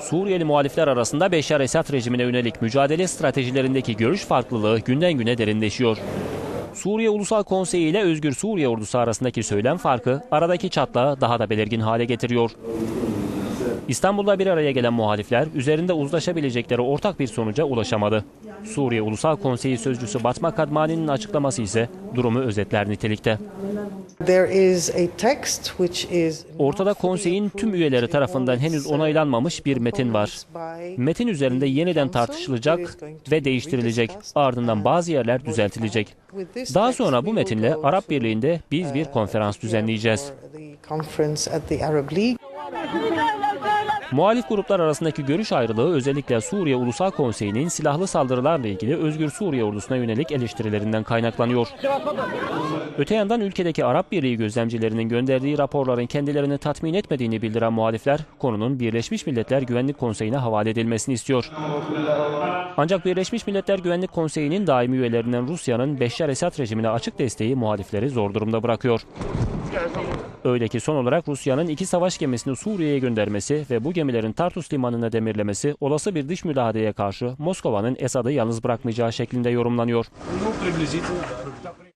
Suriyeli muhalifler arasında Beşar Esad rejimine yönelik mücadele stratejilerindeki görüş farklılığı günden güne derinleşiyor. Suriye Ulusal Konseyi ile Özgür Suriye Ordusu arasındaki söylem farkı aradaki çatlağı daha da belirgin hale getiriyor. İstanbul'da bir araya gelen muhalifler üzerinde uzlaşabilecekleri ortak bir sonuca ulaşamadı. Suriye Ulusal Konseyi sözcüsü Batma Kadmani'nin açıklaması ise durumu özetler nitelikte. Ortada konseyin tüm üyeleri tarafından henüz onaylanmamış bir metin var. Metin üzerinde yeniden tartışılacak ve değiştirilecek. Ardından bazı yerler düzeltilecek. Daha sonra bu metinle Arap Birliği'nde biz bir konferans düzenleyeceğiz. Muhalif gruplar arasındaki görüş ayrılığı özellikle Suriye Ulusal Konseyi'nin silahlı saldırılarla ilgili Özgür Suriye ordusuna yönelik eleştirilerinden kaynaklanıyor. Öte yandan ülkedeki Arap Birliği gözlemcilerinin gönderdiği raporların kendilerini tatmin etmediğini bildiren muhalifler konunun Birleşmiş Milletler Güvenlik Konseyi'ne havale edilmesini istiyor. Ancak Birleşmiş Milletler Güvenlik Konseyi'nin daimi üyelerinden Rusya'nın Beşşar Esad rejimine açık desteği muhalifleri zor durumda bırakıyor. Öyle ki son olarak Rusya'nın iki savaş gemisini Suriye'ye göndermesi ve bu gemilerin Tartus limanına demirlemesi olası bir dış müdahaleye karşı Moskova'nın Esad'ı yalnız bırakmayacağı şeklinde yorumlanıyor.